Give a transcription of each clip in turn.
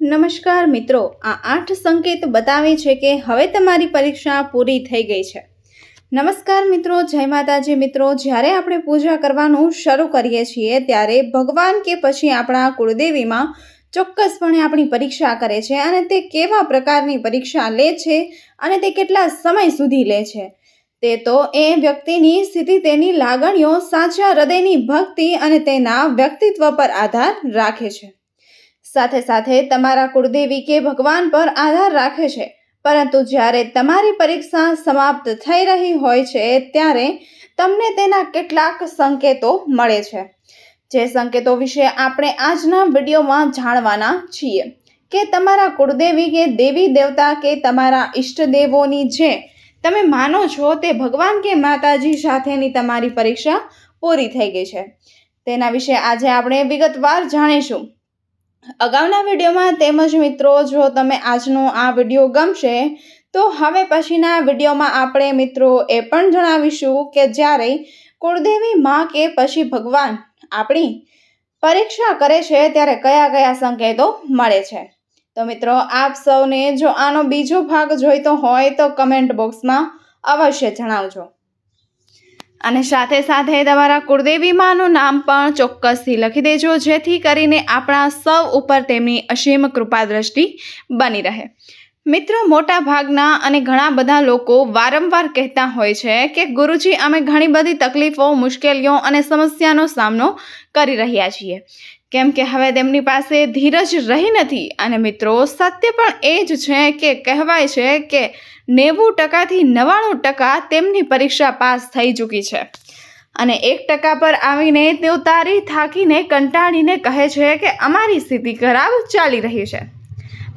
નમસ્કાર મિત્રો, આ આઠ સંકેત બતાવે છે કે હવે તમારી પરીક્ષા પૂરી થઈ ગઈ છે. નમસ્કાર મિત્રો, જય માતાજી મિત્રો. જ્યારે આપણે પૂજા કરવાનું શરૂ કરીએ છીએ, ત્યારે ભગવાન કે પછી આપણા કુળદેવીમાં ચોક્કસપણે આપણી પરીક્ષા કરે છે અને તે કેવા પ્રકારની પરીક્ષા લે છે અને તે કેટલા સમય સુધી લે છે. તે તો એ વ્યક્તિની સ્થિતિ, તેની લાગણીઓ, સાચા હૃદયની ભક્તિ અને તેના વ્યક્તિત્વ પર આધાર રાખે છે. સાથે સાથે તમારા કુળદેવી કે ભગવાન પર આધાર રાખે છે. પરંતુ જ્યારે તમારી પરીક્ષા સમાપ્ત થઈ રહી હોય છે, ત્યારે તમને તેના કેટલાક સંકેતો મળે છે. જે સંકેતો વિશે આપણે આજના વિડીયોમાં જાણવાના છીએ કે તમારા કુળદેવી કે દેવી દેવતા કે તમારા ઈષ્ટદેવોની જે તમે માનો છો તે ભગવાન કે માતાજી સાથેની તમારી પરીક્ષા પૂરી થઈ ગઈ છે. તેના વિશે આજે આપણે વિગતવાર જાણીશું. અગાઉના વિડીયોમાં તેમજ મિત્રો, જો તમે આજનો આ વીડિયો ગમશે, તો હવે પછીના વિડીયોમાં આપણે મિત્રો એ પણ જણાવીશું કે જ્યારે કુળદેવી માં કે પછી ભગવાન આપણી પરીક્ષા કરે છે, ત્યારે કયા કયા સંકેતો મળે છે. તો મિત્રો, આપ સૌને જો આનો બીજો ભાગ જોઈતો હોય તો કમેન્ટ બોક્સમાં અવશ્ય જણાવજો. અને સાથે સાથે તમારા કુળદેવી માનું નામ પણ ચોક્કસથી લખી દેજો, જેથી કરીને આપણા સૌ ઉપર તેમની અસીમ કૃપા દ્રષ્ટિ બની રહે. મિત્રો મોટા ભાગના અને ઘણા બધા લોકો વારંવાર કહેતા હોય છે કે, ગુરુજી, અમે ઘણી બધી તકલીફો, મુશ્કેલીઓ અને સમસ્યાનો સામનો કરી રહ્યા છીએ. કેમ કે હવે તેમની પાસે ધીરજ રહી નથી. અને મિત્રો, સત્ય પણ એ જ છે કે, કહેવાય છે કે, નેવું ટકાથી નવ્વાણું ટકા તેમની પરીક્ષા પાસ થઈ ચૂકી છે. અને એક ટકા પર આવીને તેઓ તારી થાકીને કંટાળીને કહે છે કે, અમારી સ્થિતિ ખરાબ ચાલી રહી છે.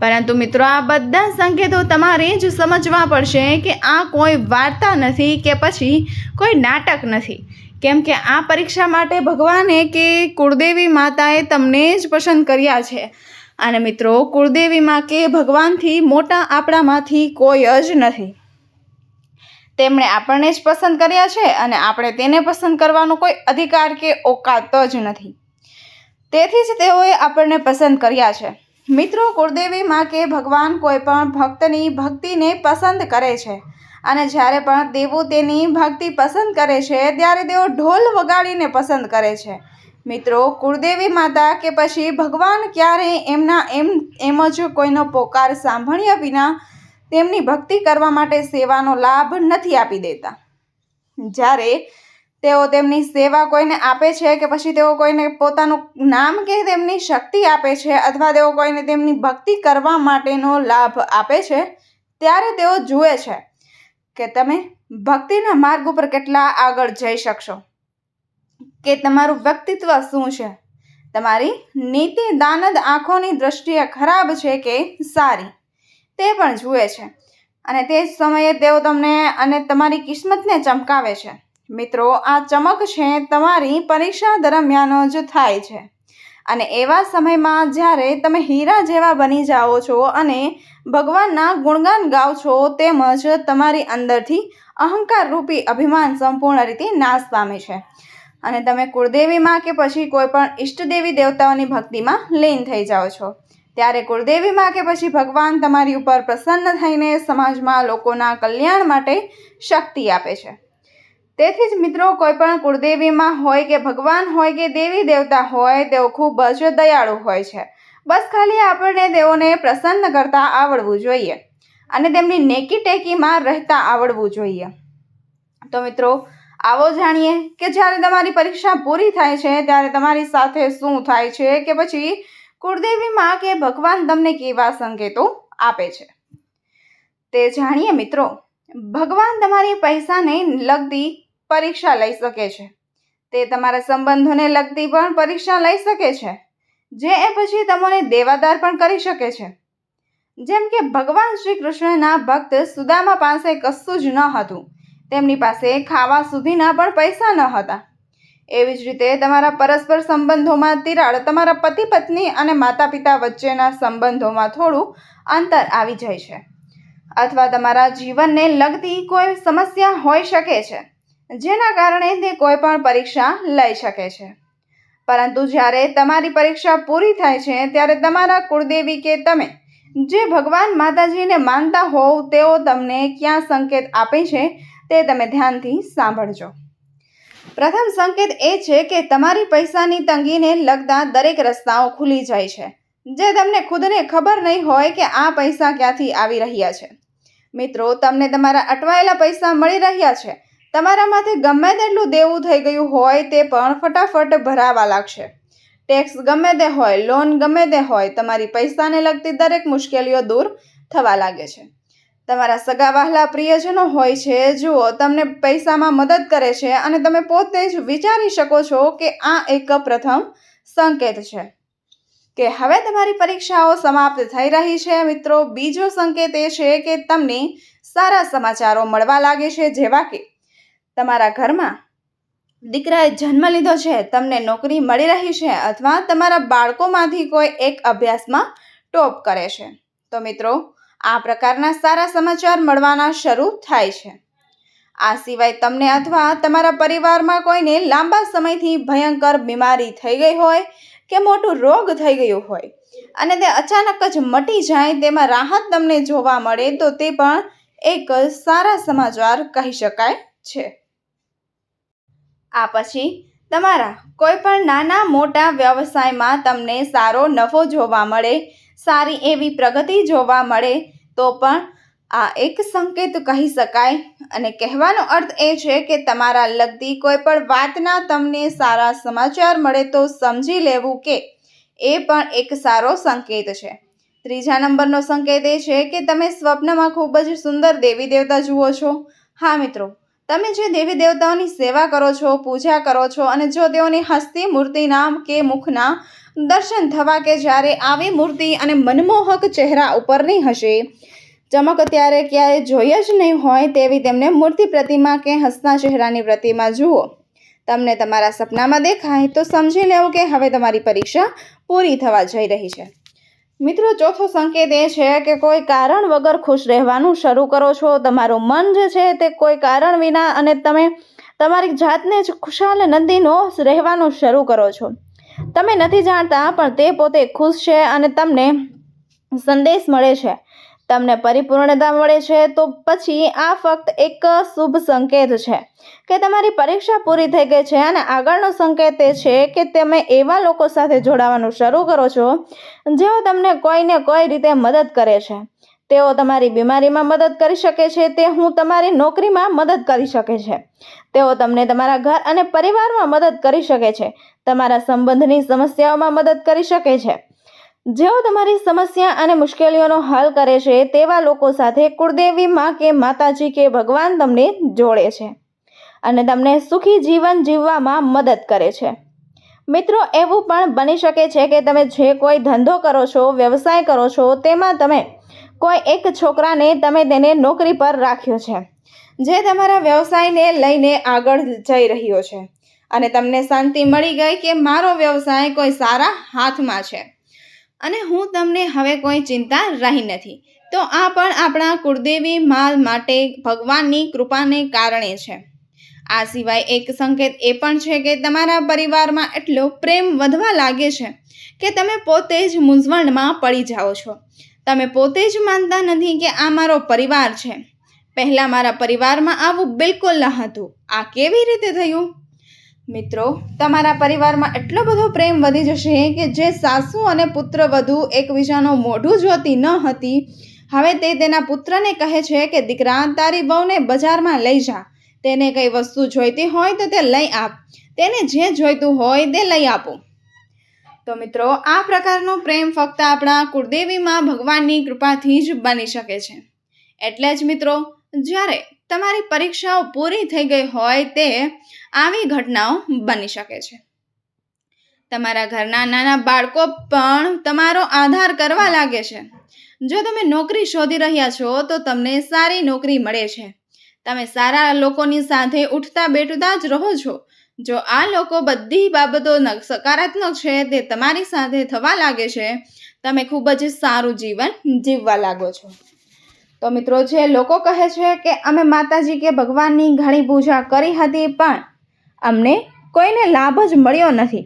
પરંતુ મિત્રો, આ બધા સંકેતો તમારે જ સમજવા પડશે કે આ કોઈ વાર્તા નથી કે પછી કોઈ નાટક નથી. કેમ કે આ પરીક્ષા માટે ભગવાને કે કુળદેવી માતાએ તમને જ પસંદ કર્યા છે. અને મિત્રો, કુળદેવીમાં કે ભગવાનથી મોટા આપણામાંથી કોઈ જ નથી. તેમણે આપણને જ પસંદ કર્યા છે અને આપણે તેને પસંદ કરવાનો કોઈ અધિકાર કે ઓકાત જ નથી. તેથી જ તેઓએ આપણને પસંદ કર્યા છે. મિત્રો કુળદેવીમાં કે ભગવાન કોઈ પણ ભક્તની ભક્તિને પસંદ કરે છે. અને જ્યારે પણ દેવો તેની ભક્તિ પસંદ કરે છે, ત્યારે તેઓ ઢોલ વગાડીને પસંદ કરે છે. મિત્રો, કુળદેવી માતા કે પછી ભગવાન ક્યારેય એમના એમ એમ જ કોઈનો પોકાર સાંભળ્યા વિના તેમની ભક્તિ કરવા માટે સેવાનો લાભ નથી આપી દેતા. જ્યારે તેઓ તેમની સેવા કોઈને આપે છે કે પછી તેઓ કોઈને પોતાનું નામ કે તેમની શક્તિ આપે છે અથવા તેઓ કોઈને તેમની ભક્તિ કરવા માટેનો લાભ આપે છે, ત્યારે તેઓ જુએ છે કે તમે ભક્તિના માર્ગ ઉપર કેટલા આગળ જઈ શકશો. કે તમારું વ્યક્તિત્વ શું છે? તમારી નીતિ દાનદ આંખોની દ્રષ્ટિએ ખરાબ છે કે સારી? તે પણ જુએ છે અને તે જ સમયે તેઓ તમને અને તમારી કિસ્મતને ચમકાવે છે. મિત્રો, આ ચમક છે તમારી પરીક્ષા દરમિયાન જ થાય છે. અને એવા સમયમાં જ્યારે તમે હીરા જેવા બની જાઓ છો અને ભગવાનના ગુણગાન ગાઓ છો, તેમજ તમારી અંદરથી અહંકાર રૂપી અભિમાન સંપૂર્ણ રીતે નાશ પામે છે. અને તમે કુળદેવીમાં કે પછી કોઈપણ ઈષ્ટદેવી દેવતાઓની ભક્તિમાં લીન થઈ જાઓ છો. ત્યારે કુળદેવીમાં કે પછી ભગવાન તમારી ઉપર પ્રસન્ન થઈને સમાજમાં લોકોના કલ્યાણ માટે શક્તિ આપે છે. તેથી જ મિત્રો, કોઈ પણ કુળદેવીમાં હોય કે ભગવાન હોય કે દેવી દેવતા હોય, તેઓ ખૂબ જ દયાળુ હોય છે. બસ ખાલી આપણને તેઓને પ્રસન્ન કરતા આવડવું જોઈએ અને તેમની નેકી ટેકીમાં રહેતા આવડવું જોઈએ. તો મિત્રો, આવો જાણીએ કે જ્યારે તમારી પરીક્ષા પૂરી થાય છે, ત્યારે તમારી સાથે શું થાય છે કે પછી કુળદેવીમાં કે ભગવાન તમને કેવા સંકેતો આપે છે? તે જાણીએ મિત્રો. ભગવાન તમારી પૈસાને લગતી પરીક્ષા લઈ શકે છે. તે તમારા સંબંધોને લગતી પણ પરીક્ષા લઈ શકે છે, જે એ પછી તમને દેવાદાર પણ કરી શકે છે. જેમ કે ભગવાન શ્રી કૃષ્ણના ભક્ત સુદામા પાસે કશું જ ન હતું, તેમની પાસે ખાવા સુધીના પણ પૈસા ન હતા. એવી જ રીતે તમારા પરસ્પર સંબંધોમાં તિરાડ તમારા પતિ પત્ની અને માતા પિતા વચ્ચેના સંબંધોમાં થોડું અંતર આવી જાય છે. અથવા તમારા જીવનને લગતી કોઈ સમસ્યા હોઈ શકે છે. જેના કારણે તે કોઈ પણ પરીક્ષા લઈ શકે છે. પરંતુ જ્યારે તમારી પરીક્ષા પૂરી થાય છે, ત્યારે તમારા કુળદેવી કે તમે જે ભગવાન માતાજીને માનતા હોવ, તેઓ તમને ક્યાં સંકેત આપે છે, તે તમે ધ્યાનથી સાંભળજો. પ્રથમ સંકેત એ છે કે તમારી પૈસાની તંગીને લગતા દરેક રસ્તાઓ ખુલી જાય છે, જે તમને ખુદને ખબર નહીં હોય કે આ પૈસા ક્યાંથી આવી રહ્યા છે. મિત્રો, તમને તમારા અટવાયેલા પૈસા મળી રહ્યા છે તમારા માથે ગમે તેટલું દેવું થઈ ગયું હોય તે પણ ફટાફટ ભરાવા લાગશે. ટેક્સ ગમે તે હોય, લોન ગમે તે હોય, તમારી પૈસાને લગતી દરેક મુશ્કેલીઓ દૂર થવા લાગે છે. તમારા સગા વહાલા પ્રિયજનો હોય છે, જુઓ, તમને પૈસામાં મદદ કરે છે અને તમે પોતે જ વિચારી શકો છો કે આ એક પ્રથમ સંકેત છે. કે હવે તમારી પરીક્ષાઓ સમાપ્ત થઈ રહી છે, મિત્રો. બીજો સંકેત એ છે કે તમને સારા સમાચારો મળવા લાગે છે, જેવા કે તમારા ઘરમાં? દીકરાએ જન્મ લીધો છે, તમને નોકરી મળી રહી છે અથવા તમારા બાળકોમાંથી કોઈ એક અભ્યાસમાં ટોપ કરે છે? તો મિત્રો, આ પ્રકારના સારા સમાચાર મળવાના શરૂ થાય છે. આ સિવાય તમને અથવા તમારા પરિવારમાં કોઈને લાંબા સમયથી ભયંકર બીમારી થઈ ગઈ હોય કે મોટું રોગ થઈ ગયું હોય અને તે અચાનક જ મટી જાય તેમાં રાહત તમને જોવા મળે તો તે પણ એક સારા સમાચાર કહી શકાય છે. આ પછી તમારા કોઈ પણ નાના મોટા વ્યવસાયમાં તમને સારો નફો જોવા મળે, સારી એવી પ્રગતિ જોવા મળે, તો પણ આ એક સંકેત કહી શકાય. અને કહેવાનો અર્થ એ છે કે તમારા લગતી કોઈ પણ વાતના તમને સારા સમાચાર મળે તો સમજી લેવું કે એ પણ એક સારો સંકેત છે. ત્રીજા નંબરનો સંકેત એ છે કે તમે સ્વપ્નમાં ખૂબ જ સુંદર દેવી દેવતા જુઓ છો. હા મિત્રો તમે જે દેવી દેવતાઓની સેવા કરો છો, પૂજા કરો છો અને જો તેઓની હસ્તી મૂર્તિના કે મુખના દર્શન થવા કે જ્યારે આવી મૂર્તિ અને મનમોહક ચહેરા ઉપરની હશે, ચમક ત્યારે ક્યારેય જોઈ જ નહીં હોય તેવી તેમને મૂર્તિ પ્રતિમા કે હસતા ચહેરાની પ્રતિમા જુઓ. તમને તમારા સપનામાં દેખાય તો સમજી લેવું કે હવે તમારી પરીક્ષા પૂરી થવા જઈ રહી છે. મિત્રો, ચોથો સંકેત એ છે કે કોઈ કારણ વગર ખુશ રહેવાનું શરૂ કરો છો. તમારું મન જે છે તે કોઈ કારણ વિના અને તમે તમારી જાતને જ ખુશાલ નંદીનો રહેવાનું શરૂ કરો છો. તમે નથી જાણતા, પણ તે પોતે ખુશ છે અને તમને સંદેશ મળે છે. તમને પરિપૂર્ણતા મળે છે, તો પછી આ ફક્ત એક શુભ સંકેત છે કે તમારી પરીક્ષા પૂરી થઈ ગઈ છે અને આગળનો સંકેત એ છે કે તમે એવા લોકો સાથે જોડાવાનું શરૂ કરો છો, જેઓ તમને કોઈને કોઈ રીતે મદદ કરે છે. તેઓ તમારી બીમારીમાં મદદ કરી શકે છે, તે હું તમારી નોકરીમાં મદદ કરી શકે છે. તેઓ તમને તમારા ઘર અને પરિવારમાં મદદ કરી શકે છે, તમારા સંબંધની સમસ્યાઓમાં મદદ કરી શકે છે. જેઓ તમારી સમસ્યા અને મુશ્કેલીઓનો હલ કરે છે, તેવા લોકો સાથે કુળદેવીમાં કે માતાજી કે ભગવાન તમને જોડે છે અને તમને સુખી જીવન જીવવામાં મદદ કરે છે. મિત્રો, એવું પણ બની શકે છે કે તમે જે કોઈ ધંધો કરો છો, વ્યવસાય કરો છો, તેમાં તમે કોઈ એક છોકરાને તમે તેને નોકરી પર રાખ્યો છે, જે તમારા વ્યવસાયને લઈને આગળ જઈ રહ્યો છે અને તમને શાંતિ મળી ગઈ કે મારો વ્યવસાય કોઈ સારા હાથમાં છે. અને હું તમને હવે કોઈ ચિંતા રહી નથી. તો આ પણ આપણા કુળદેવી મા માટે ભગવાનની કૃપાને કારણે છે. આ સિવાય એક સંકેત એ પણ છે કે તમારા પરિવારમાં એટલો પ્રેમ વધવા લાગે છે કે તમે પોતે જ મૂંઝવણમાં પડી જાઓ છો. તમે પોતે જ માનતા નથી કે આ મારો પરિવાર છે. પહેલાં મારા પરિવારમાં આવું બિલકુલ ન હતું. આ કેવી રીતે થયું? મિત્રો, તમારા પરિવારમાં એટલો બધો પ્રેમ વધી જશે કે જે સાસુ અને પુત્ર વધુ એકબીજાનું મોઢું જોતી ન હતી. હવે તે તેના પુત્રને કહે છે કે, દીકરા, તારી બહુને બજારમાં લઈ જા. તેને કઈ વસ્તુ જોઈતી હોય તો તે લઈ આપ. તેને જે જોઈતું હોય તે લઈ આપો. તો મિત્રો, આ પ્રકારનો પ્રેમ ફક્ત આપણા કુળદેવીમાં ભગવાનની કૃપાથી જ બની શકે છે. એટલે જ મિત્રો, જ્યારે તમારી પરીક્ષાઓ પૂરી થઈ ગઈ હોય તે આવી ઘટનાઓ બની શકે છે. તમારા ઘરના નાના બાળકો પણ તમારો આધાર કરવા લાગે છે. જો તમે નોકરી શોધી રહ્યા છો, તો તમને સારી નોકરી મળે છે. તમે સારા લોકોની સાથે ઉઠતા બેઠતા જ રહો છો. જો આ લોકો બધી બાબતો સકારાત્મક છે, તે તમારી સાથે થવા લાગે છે, તમે ખૂબ જ સારું જીવન જીવવા લાગો છો. તો મિત્રો જે લોકો કહે છે કે અમે માતાજી કે ભગવાનની ઘણી પૂજા કરી હતી, પણ અમને કોઈને લાભ જ મળ્યો નથી.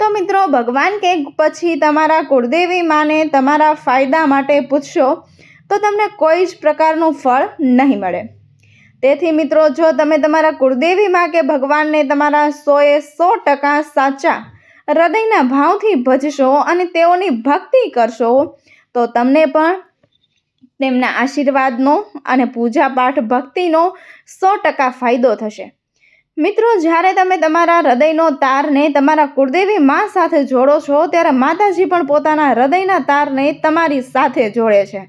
તો મિત્રો ભગવાન કે પછી તમારા કુળદેવી માને તમારા ફાયદા માટે પૂછશો, તો તમને કોઈ જ પ્રકારનું ફળ નહીં મળે. તેથી મિત્રો જો તમે તમારા કુળદેવીમાં કે ભગવાનને તમારા સોએ સો ટકા સાચા હૃદયના ભાવથી ભજશો અને તેઓની ભક્તિ કરશો, તો તમને પણ તેમના આશીર્વાદનો અને પૂજાપાઠ ભક્તિનો સો ટકા ફાયદો થશે. મિત્રો, જ્યારે તમે તમારા હૃદયનો તારને તમારા કુળદેવી મા સાથે જોડો છો, ત્યારે માતાજી પણ પોતાના હૃદયના તારને તમારી સાથે જોડે છે.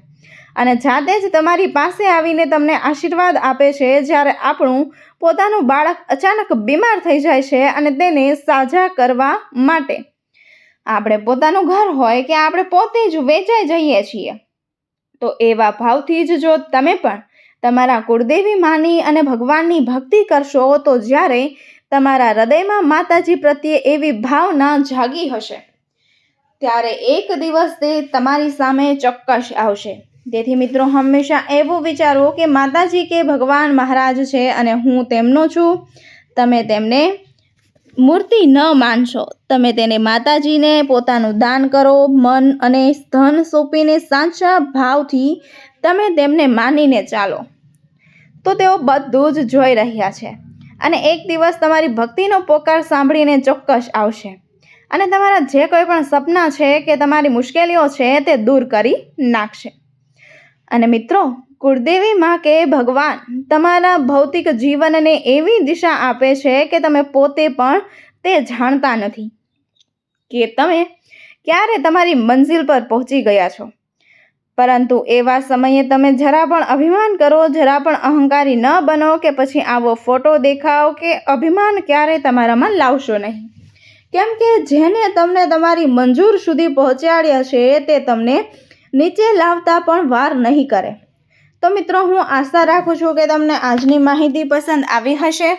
અને જાતે જ તમારી પાસે આવીને તમને આશીર્વાદ આપે છે, જ્યારે આપણું પોતાનું બાળક અચાનક બીમાર થઈ જાય છે અને તેને સાજા કરવા માટે. આપણે પોતાનું ઘર હોય કે આપણે પોતે જ વેચાઈ જઈએ છીએ. તો એવા ભાવથી જ જો તમે પણ તમારા કુળદેવી માની અને ભગવાનની ભક્તિ કરશો, તો જ્યારે તમારા હૃદયમાં માતાજી પ્રત્યે એવી ભાવના જાગી હશે, ત્યારે એક દિવસ તે તમારી સામે ચોક્કસ આવશે. તેથી મિત્રો, હંમેશા એવું વિચારો કે માતાજી કે ભગવાન મહારાજ છે અને હું તેમનો છું. તમે તેમને મૂર્તિ ન માનશો. તમે તેને માતાજીને પોતાનું દાન કરો, મન અને ધન સોંપીને સાચા ભાવથી તમે તેમને માનીને ચાલો. તો તેઓ બધું જ જોઈ રહ્યા છે. અને એક દિવસ તમારી ભક્તિનો પોકાર સાંભળીને ચોક્કસ આવશે. અને તમારા જે કોઈ પણ સપના છે કે તમારી મુશ્કેલીઓ છે તે દૂર કરી નાખશે. અને મિત્રો કુળદેવી માં કે ભગવાન તમારા ભૌતિક જીવનને એવી દિશા આપે છે કે તમે પોતે પણ તે જાણતા નથી. કે તમે ક્યારે તમારી મંજિલ પર પહોંચી ગયા છો? પરંતુ એવા સમયે તમે જરા પણ અભિમાન કરો, જરા પણ અહંકારી ન બનો કે પછી આવો ફોટો દેખાવ કે અભિમાન ક્યારે તમારામાં લાવશો નહીં. કેમ કે જેને તમને તમારી મંજૂર સુધી પહોંચાડ્યા છે તે તમને નીચે લાવતા પણ વાર નહીં કરે. તો મિત્રો, હું આશા રાખું છું કે તમને આજની માહિતી પસંદ આવી હશે.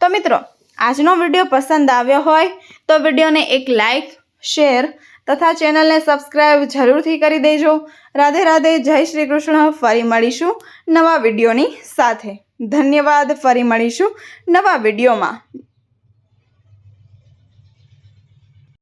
તો મિત્રો, આજનો વીડિયો પસંદ આવ્યો હોય તો વિડીયોને એક લાઈક, શેર તથા ચેનલને સબસ્ક્રાઈબ જરૂરથી કરી દેજો. રાધે રાધે, જય શ્રી કૃષ્ણ. ફરી મળીશું નવા વિડીયોની સાથે. ધન્યવાદ. ફરી મળીશું નવા વિડીયોમાં.